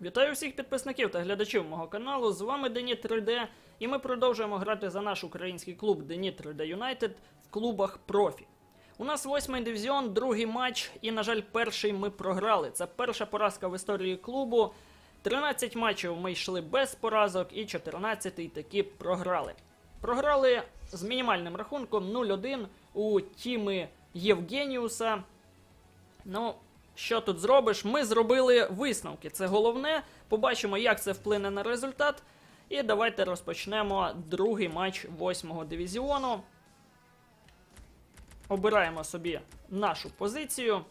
Вітаю всіх підписників та глядачів мого каналу. З вами Дені 3D, і ми продовжуємо грати за наш український клуб Дені 3D Юнайтед в клубах профі. У нас восьмий дивізіон, другий матч, і, на жаль, перший ми програли. Це перша поразка в історії клубу. 13 матчів ми йшли без поразок, і 14-й таки програли. Програли з мінімальним рахунком 0-1 у тіми Євгеніуса. Ну, що тут зробиш? Ми зробили висновки. Це головне. Побачимо, як це вплине на результат. І давайте розпочнемо другий матч восьмого дивізіону. Обираємо собі нашу позицію.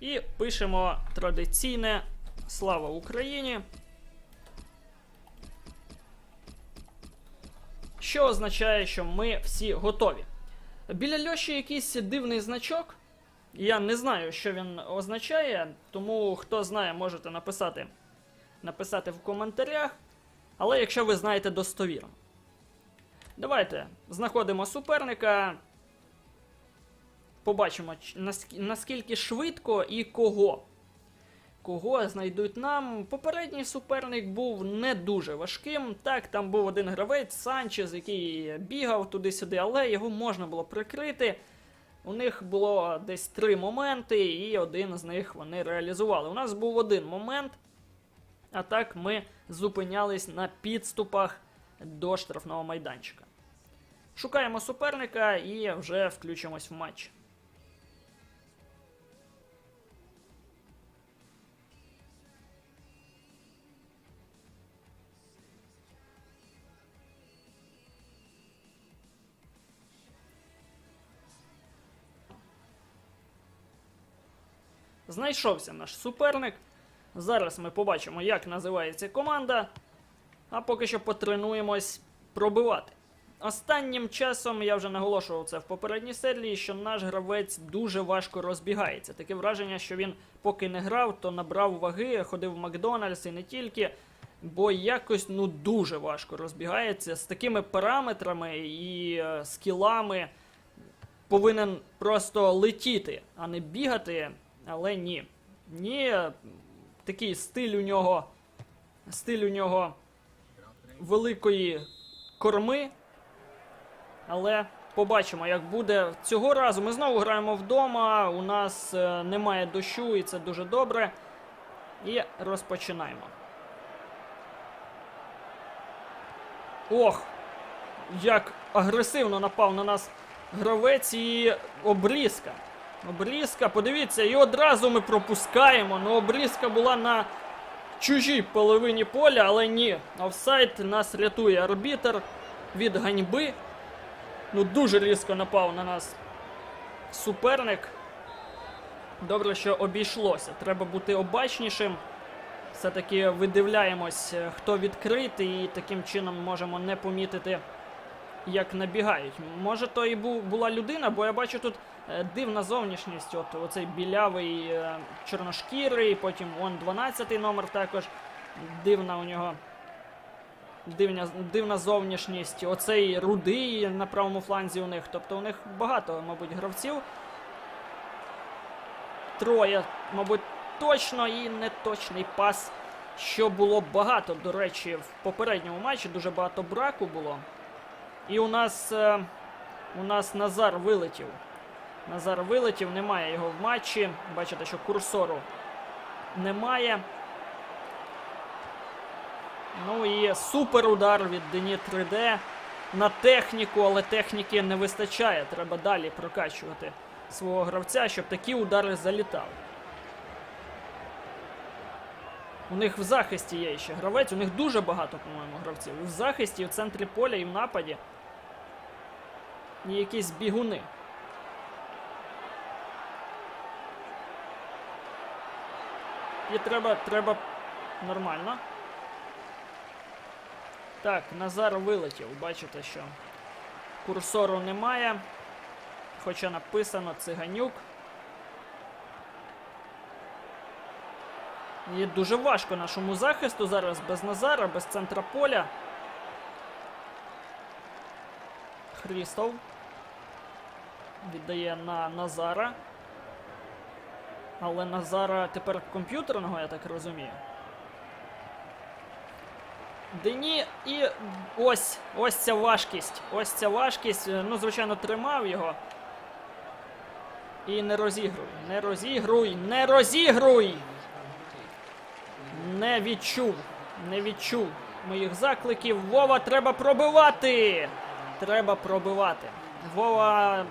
І пишемо традиційне Слава Україні. Що означає, що ми всі готові. Біля Льоші якийсь дивний значок. Я не знаю, що він означає, тому хто знає, можете написати, написати в коментарях. Але якщо ви знаєте достовірно. Давайте знаходимо суперника. Побачимо, наскільки швидко і кого. Кого знайдуть нам. Попередній суперник був не дуже важким. Так, там був один гравець Санчес, який бігав туди-сюди, але його можна було прикрити. У них було десь три моменти, і один з них вони реалізували. У нас був один момент, а так ми зупинялись на підступах до штрафного майданчика. Шукаємо суперника і вже включимось в матч. Знайшовся наш суперник. Зараз ми побачимо, як називається команда. А поки що потренуємось пробивати. Останнім часом я вже наголошував це в попередній серії, що наш гравець дуже важко розбігається. Таке враження, що він поки не грав, то набрав ваги, ходив в Макдональдс і не тільки. Бо якось ну дуже важко розбігається з такими параметрами і е, скілами. Повинен просто летіти, а не бігати. Але ні. Ні, такий стиль у нього. Стиль у нього великої корми. Але побачимо, як буде. Цього разу ми знову граємо вдома. У нас е, немає дощу, і це дуже добре. І розпочинаємо. Ох! Як агресивно напав на нас гравець і обрізка. Обрізка, подивіться, і одразу ми пропускаємо. Ну, обрізка була на чужій половині поля, але ні. Офсайд нас рятує арбітер від ганьби. Ну, дуже різко напав на нас суперник. Добре, що обійшлося. Треба бути обачнішим. Все-таки видивляємось, е, хто відкритий, і таким чином можемо не помітити, як набігають. Може, то і була людина, бо я бачу тут дивна зовнішність. От оцей білявий е, чорношкірий, потім он 12 номер також. Дивна у нього. Дивня, дивна зовнішність. Оцей рудий на правому фланзі у них. Тобто у них багато, мабуть, гравців. Троє, мабуть, точно і неточний пас. Що було багато, до речі, в попередньому матчі дуже багато браку було. І у нас, е, у нас Назар вилетів. Назар вилетів, немає його в матчі. Бачите, що курсору немає. Ну і супер удар від Дені 3D на техніку, але техніки не вистачає. Треба далі прокачувати свого гравця, щоб такі удари залітали. У них в захисті є ще гравець, у них дуже багато, по-моєму, гравців. І в захисті, і в центрі поля, і в нападі. І якісь бігуни. І треба, треба нормально. Так, Назар вилетів. Бачите, що курсору немає. Хоча написано циганюк. І дуже важко нашому захисту зараз без Назара, без центра поля. Хрістов віддає на Назара. Але Назара тепер комп'ютерного, я так розумію. Дені і ось, ось ця важкість. Ось ця важкість. Ну, звичайно, тримав його. І не розігруй. Не розігруй, не розігруй! Не відчув. Не відчув моїх закликів. Вова, треба пробивати! Треба пробивати. Вова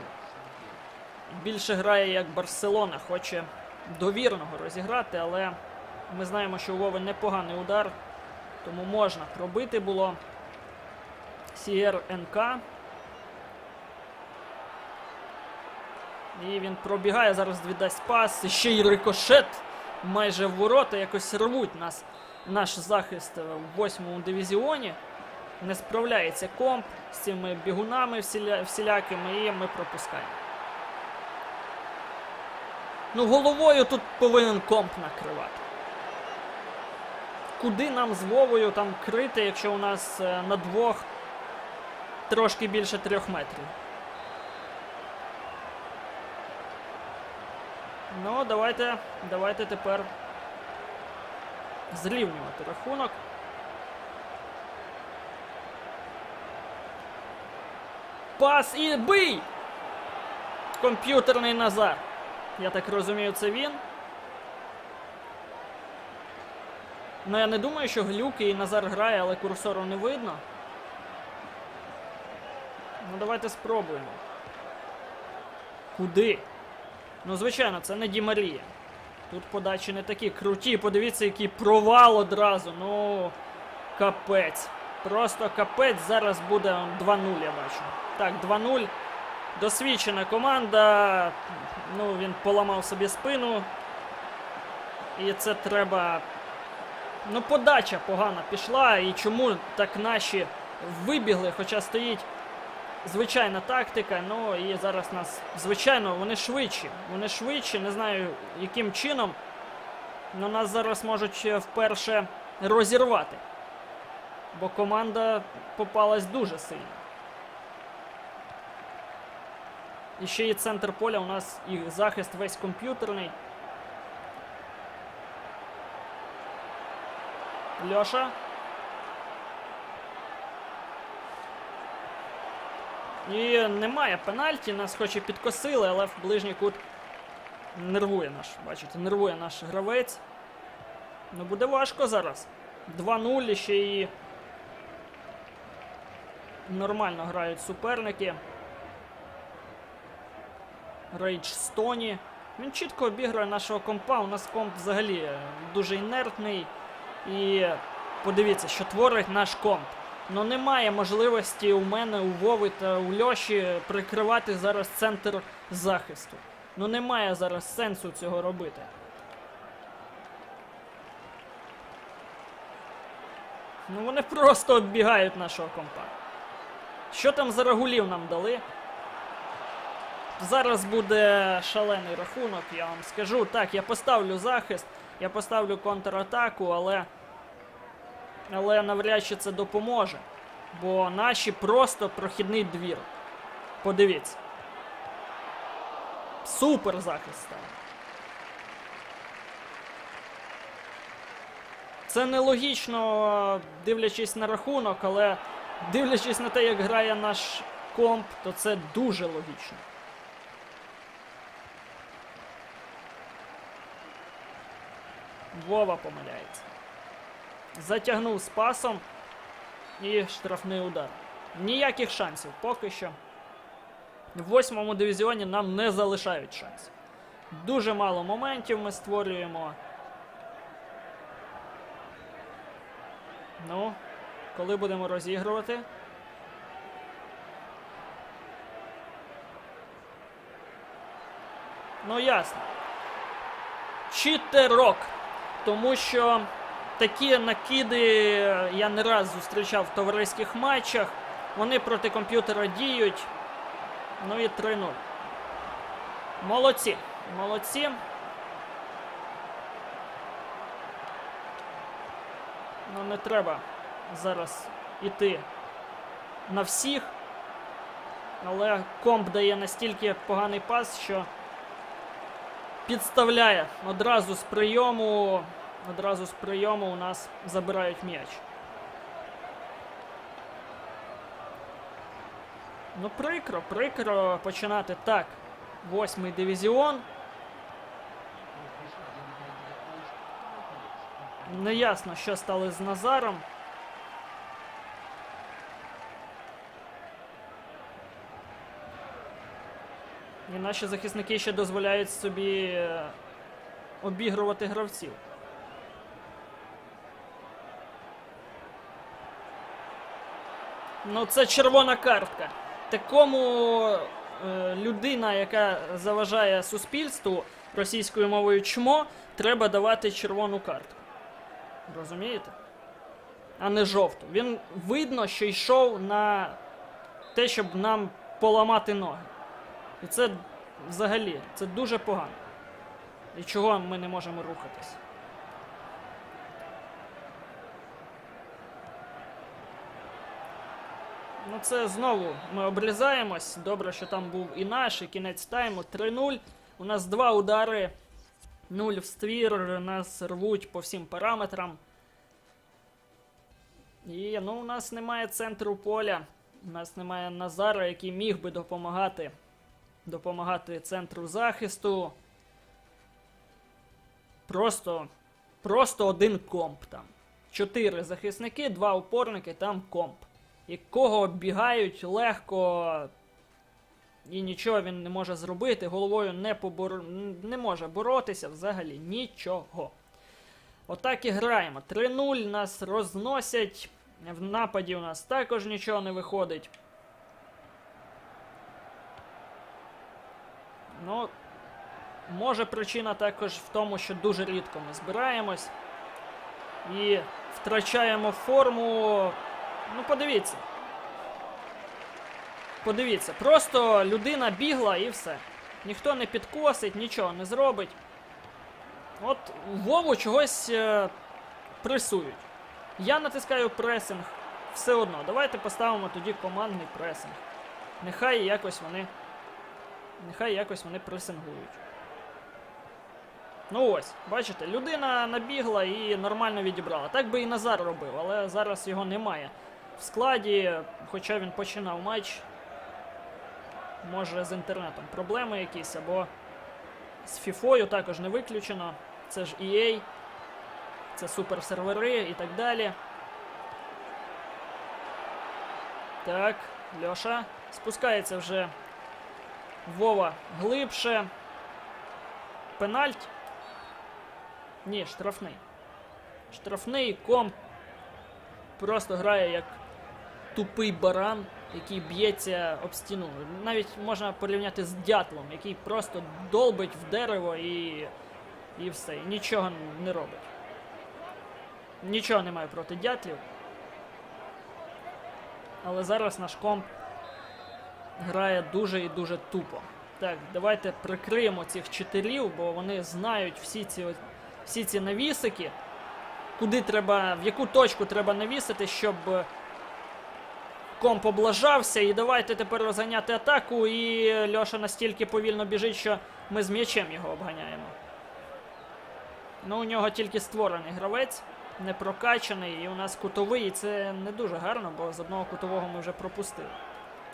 більше грає як Барселона, хоче довірного розіграти, але ми знаємо, що у Вови непоганий удар, тому можна пробити було. НК. І він пробігає, зараз віддасть пас. І ще й рикошет майже в ворота. Якось рвуть нас наш захист в восьмому дивізіоні. Не справляється комп з цими бігунами всіля... всілякими, і ми пропускаємо. Ну, головою тут повинен комп накривати. Куди нам з Вовою там крити, якщо у нас е, на двох трошки більше трьох метрів? Ну, давайте, давайте тепер зрівнювати рахунок. Пас і бий! Комп'ютерний Назар. Я так розумію, це він. Ну, я не думаю, що глюки і Назар грає, але курсору не видно. Ну, давайте спробуємо. Куди? Ну, звичайно, це не Ді Марія. Тут подачі не такі круті. Подивіться, який провал одразу. Ну, капець. Просто капець. Зараз буде 2-0, я бачу. Так, 2-0. Досвідчена команда. Ну, він поламав собі спину. І це треба. Ну, подача погана пішла. І чому так наші вибігли, хоча стоїть звичайна тактика. Ну і зараз нас, звичайно, вони швидші. Вони швидші, не знаю яким чином. Но нас зараз можуть е, вперше розірвати. Бо команда попалась дуже сильно. І ще і центр поля у нас і захист весь комп'ютерний. Льоша. І немає пенальті, нас хоч і підкосили, але в ближній кут нервує наш. Бачите, нервує наш гравець. Ну буде важко зараз. 2-0 ще і нормально грають суперники. Рейдж Стоні. Він чітко обігрує нашого компа. У нас комп взагалі е, дуже інертний. І подивіться, що творить наш комп. Ну немає можливості у мене, у Вови та у Льоші прикривати зараз центр захисту. Ну немає зараз сенсу цього робити. Ну вони просто оббігають нашого компа. Що там за рагулів нам дали? Зараз буде шалений рахунок, я вам скажу. Так, я поставлю захист, я поставлю контратаку, але. Але навряд чи це допоможе. Бо наші просто прохідний двір. Подивіться. Супер захист став. Це нелогічно, дивлячись на рахунок, але дивлячись на те, як грає наш комп, то це дуже логічно. Вова помиляється. Затягнув з пасом і штрафний удар. Ніяких шансів поки що. В восьмому дивізіоні нам не залишають шансів. Дуже мало моментів ми створюємо. Ну, коли будемо розігрувати? Ну, ясно. Читерок. Тому що такі накиди я не раз зустрічав в товариських матчах. Вони проти комп'ютера діють. Ну і 3-0. Молодці. Молодці. Ну не треба зараз іти на всіх. Але комп дає настільки поганий пас, що підставляє. Одразу з прийому. Одразу з прийому у нас забирають м'яч. Ну, прикро, прикро починати так. Восьмий дивізіон. Неясно, що стало з Назаром. Наші захисники ще дозволяють собі е, обігрувати гравців. Ну, це червона картка. Такому е, людина, яка заважає суспільству російською мовою чмо, треба давати червону картку. Розумієте? А не жовту. Він видно, що йшов на те, щоб нам поламати ноги. І це взагалі це дуже погано. І чого ми не можемо рухатись? Ну, це знову ми обрізаємось. Добре, що там був і наш, і кінець тайму 3-0. У нас два удари. 0 в ствір, нас рвуть по всім параметрам. І ну, у нас немає центру поля. У нас немає Назара, який міг би допомагати. Допомагати центру захисту. Просто. Просто один комп там. Чотири захисники, два опорники, там комп. Якого оббігають легко. І нічого він не може зробити. Головою не побор... не може боротися взагалі нічого. Отак і граємо. 3-0 нас розносять. В нападі у нас також нічого не виходить. Ну, може причина також в тому, що дуже рідко ми збираємось. І втрачаємо форму. Ну, подивіться. Подивіться, просто людина бігла і все. Ніхто не підкосить, нічого не зробить. От Вову чогось е, пресують. Я натискаю пресинг. Все одно. Давайте поставимо тоді командний пресинг. Нехай якось вони. Нехай якось вони пресингують. Ну ось, бачите, людина набігла і нормально відібрала. Так би і Назар робив, але зараз його немає в складі, хоча він починав матч. Може з інтернетом проблеми якісь, або з Фіфою також не виключено. Це ж EA, це суперсервери і так далі. Так, Льоша. Спускається вже Вова глибше. Пенальт. Ні, штрафний. Штрафний комп просто грає як тупий баран, який б'ється об стіну. Навіть можна порівняти з дятлом, який просто долбить в дерево і. і все. І нічого не робить. Нічого немає проти дятлів. Але зараз наш комп грає дуже і дуже тупо. Так, давайте прикриємо цих чотирів, бо вони знають всі ці, всі ці навісики, куди треба, в яку точку треба навісити, щоб е, комп облажався. І давайте тепер розганяти атаку. І Льоша настільки повільно біжить, що ми з м'ячем його обганяємо. Ну, у нього тільки створений гравець, не прокачаний, і у нас кутовий, і це не дуже гарно, бо з одного кутового ми вже пропустили.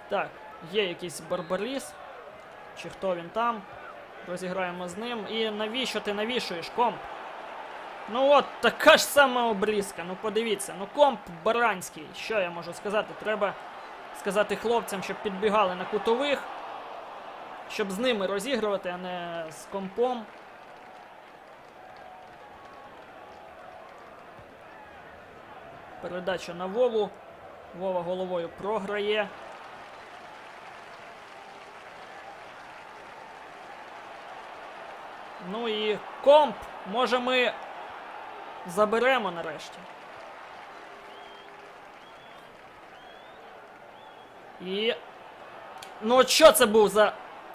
Так, є якийсь барбаріс, чи хто він там. Розіграємо з ним. І навіщо ти навішуєш, комп? Ну от, така ж сама обрізка. Ну подивіться, ну комп баранський. Що я можу сказати? Треба сказати хлопцям, щоб підбігали на кутових, щоб з ними розігрувати, а не з компом. Передача на Вову. Вова головою програє. Ну і комп. Може ми заберемо нарешті. І. Ну що це був за.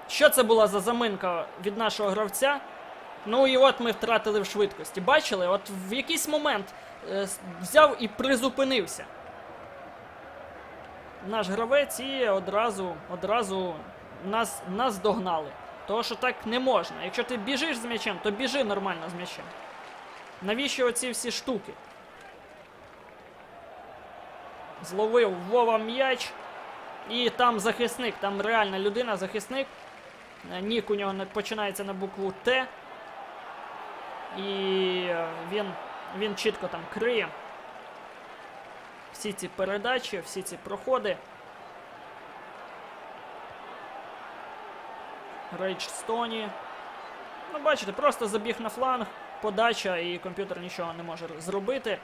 Що це була за заминка від нашого гравця? Ну і от ми втратили в швидкості. Бачили? От в якийсь момент е, взяв і призупинився. Наш гравець і одразу, одразу нас, нас догнали. Того, що так не можна. Якщо ти біжиш з м'ячем, то біжи нормально з м'ячем. Навіщо оці всі штуки? Зловив Вова м'яч. І там захисник, там реальна людина, захисник. Е, Нік у нього починається на букву Т. І е, він, він чітко там криє. Всі ці передачі, всі ці проходи. Рейдж Стоні. Ну, бачите, просто забіг на фланг, подача, і комп'ютер нічого не може зробити.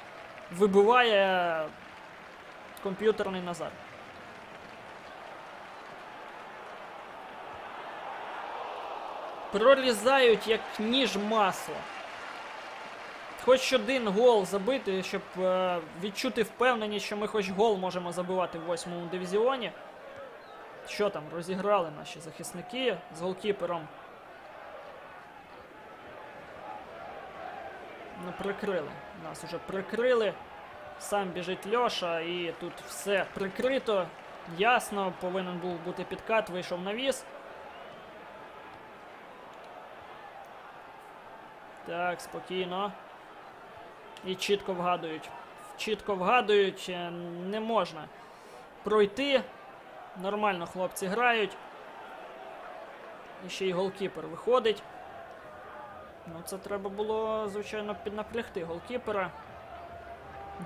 Вибиває комп'ютерний Назар. Прорізають як ніж масло. Хоч один гол забити, щоб е, відчути впевненість, що ми хоч гол можемо забивати в восьмому дивізіоні. Що там, розіграли наші захисники з голкіпером. Ну, прикрили. Нас уже прикрили. Сам біжить Льоша, і тут все прикрито. Ясно, повинен був бути підкат, вийшов навіс. Так, спокійно. І чітко вгадують. Чітко вгадують, е, не можна пройти. Нормально хлопці грають. І ще й голкіпер виходить. Ну, це треба було, звичайно, піднапрягти голкіпера.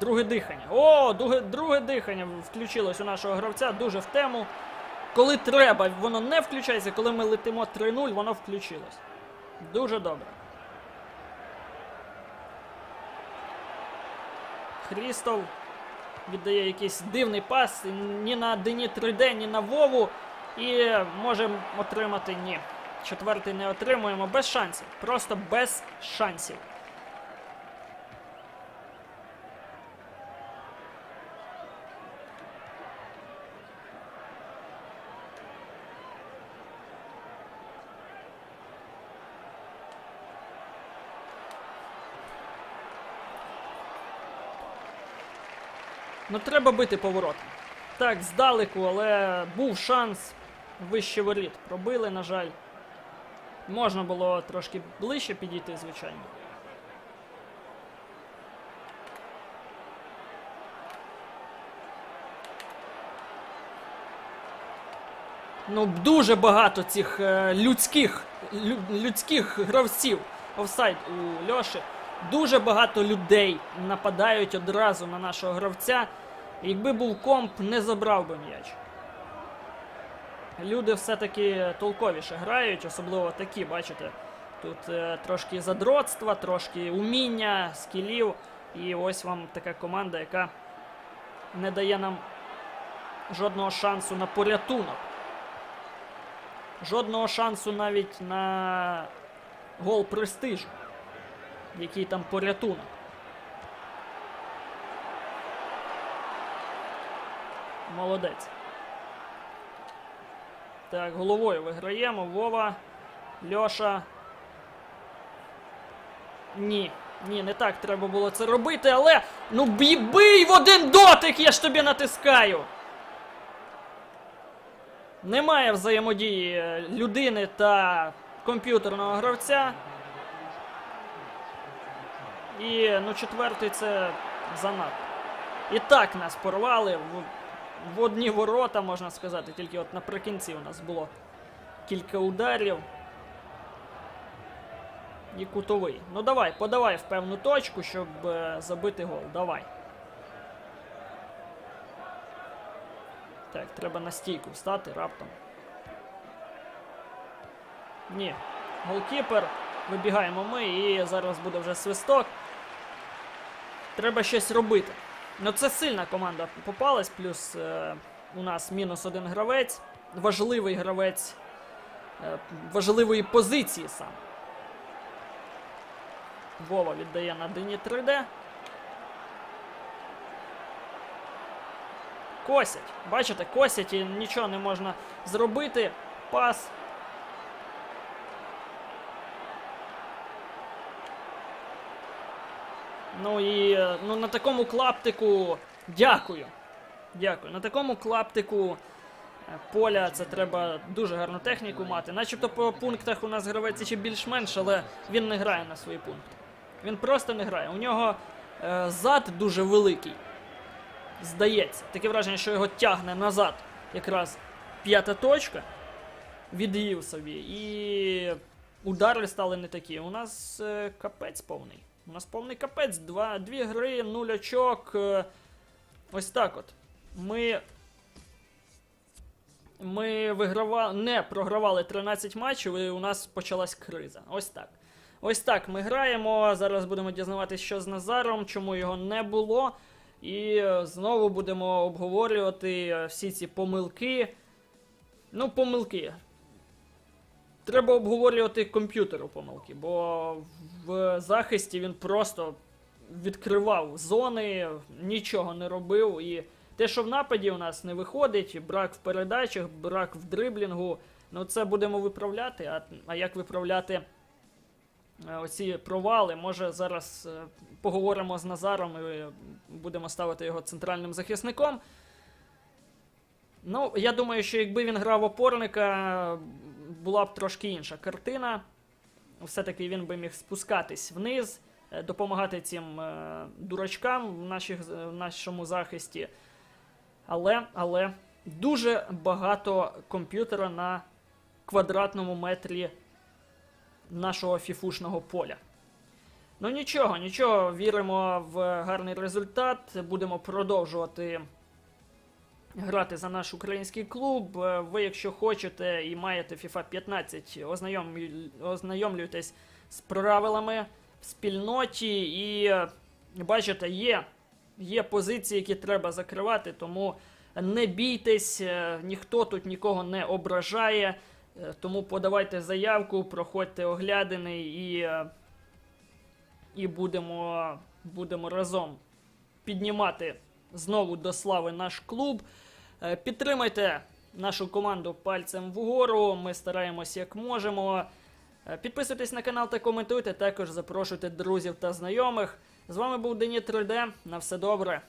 Друге дихання. О, друге, друге дихання включилось у нашого гравця дуже в тему. Коли треба, воно не включається, коли ми летимо 3-0, воно включилось. Дуже добре. Хрістов віддає якийсь дивний пас ні на Дені 3D, ні на Вову. І можемо отримати ні. Четвертий не отримуємо без шансів. Просто без шансів. Ну, треба бити поворот. Так, здалеку, але був шанс вище воріт. Пробили, на жаль. Можна було трошки ближче підійти, звичайно. Ну, дуже багато цих е, людських, лю- людських гравців. Офсайд у Льоші. Дуже багато людей нападають одразу на нашого гравця. Якби був комп, не забрав би м'яч. Люди все-таки толковіше грають, особливо такі, бачите. Тут е, трошки задротства, трошки уміння, скілів. І ось вам така команда, яка не дає нам жодного шансу на порятунок. Жодного шансу навіть на гол престижу. Який там порятунок. Молодець. Так, головою виграємо. Вова. Льоша. Ні. Ні, не так треба було це робити, але. Ну бій, в один дотик, я ж тобі натискаю. Немає взаємодії е, людини та комп'ютерного гравця. І ну, четвертий це занадто. І так нас порвали в, одні ворота, можна сказати. Тільки от наприкінці у нас було кілька ударів. І кутовий. Ну давай, подавай в певну точку, щоб е, забити гол. Давай. Так, треба на стійку встати раптом. Ні. Голкіпер. Вибігаємо ми і зараз буде вже свисток. Треба щось робити. Ну це сильна команда попалась, плюс е, у нас мінус один гравець. Важливий гравець е, важливої позиції сам. Вова віддає на Дені 3D. Косять. Бачите, косять і нічого не можна зробити. Пас. Ну і е, ну, на такому клаптику. Дякую. Дякую. На такому клаптику е, поля. Це треба дуже гарну техніку мати. Начебто по пунктах у нас гравець ще більш-менш, але він не грає на свої пункти. Він просто не грає. У нього е, зад дуже великий. Здається, таке враження, що його тягне назад якраз п'ята точка. Від'їв собі. І удари стали не такі. У нас е, капець повний. У нас повний капець. Два, дві гри, нуль очок. Е, ось так от. Ми. Ми вигравали, не програвали 13 матчів, і у нас почалась криза. Ось так. Ось так ми граємо. Зараз будемо дізнаватися, що з Назаром, чому його не було. І знову будемо обговорювати е, всі ці помилки. Ну, помилки. Треба обговорювати комп'ютеру помилки, бо в захисті він просто відкривав зони, нічого не робив. І те, що в нападі у нас не виходить, брак в передачах, брак в дриблінгу, ну це будемо виправляти. А, а як виправляти е, оці провали? Може зараз е, поговоримо з Назаром і будемо ставити його центральним захисником. Ну, я думаю, що якби він грав опорника, була б трошки інша картина. Все-таки він би міг спускатись вниз, е, допомагати цим е, дурачкам в, наших, в нашому захисті. Але, але дуже багато комп'ютера на квадратному метрі нашого фіфушного поля. Ну нічого, нічого, віримо в гарний результат. Будемо продовжувати грати за наш український клуб. Е, Ви, якщо хочете і маєте FIFA 15, ознайомлю- ознайомлюйтесь з правилами в спільноті і е, бачите, є, є позиції, які треба закривати, тому не бійтесь, е, ніхто тут нікого не ображає. Тому подавайте заявку, проходьте оглядини і, і будемо, будемо разом піднімати знову до слави наш клуб. Е, Підтримайте нашу команду пальцем вгору. Ми стараємось як можемо. Е, Підписуйтесь на канал та коментуйте. Також запрошуйте друзів та знайомих. З вами був Дені 3D. На все добре.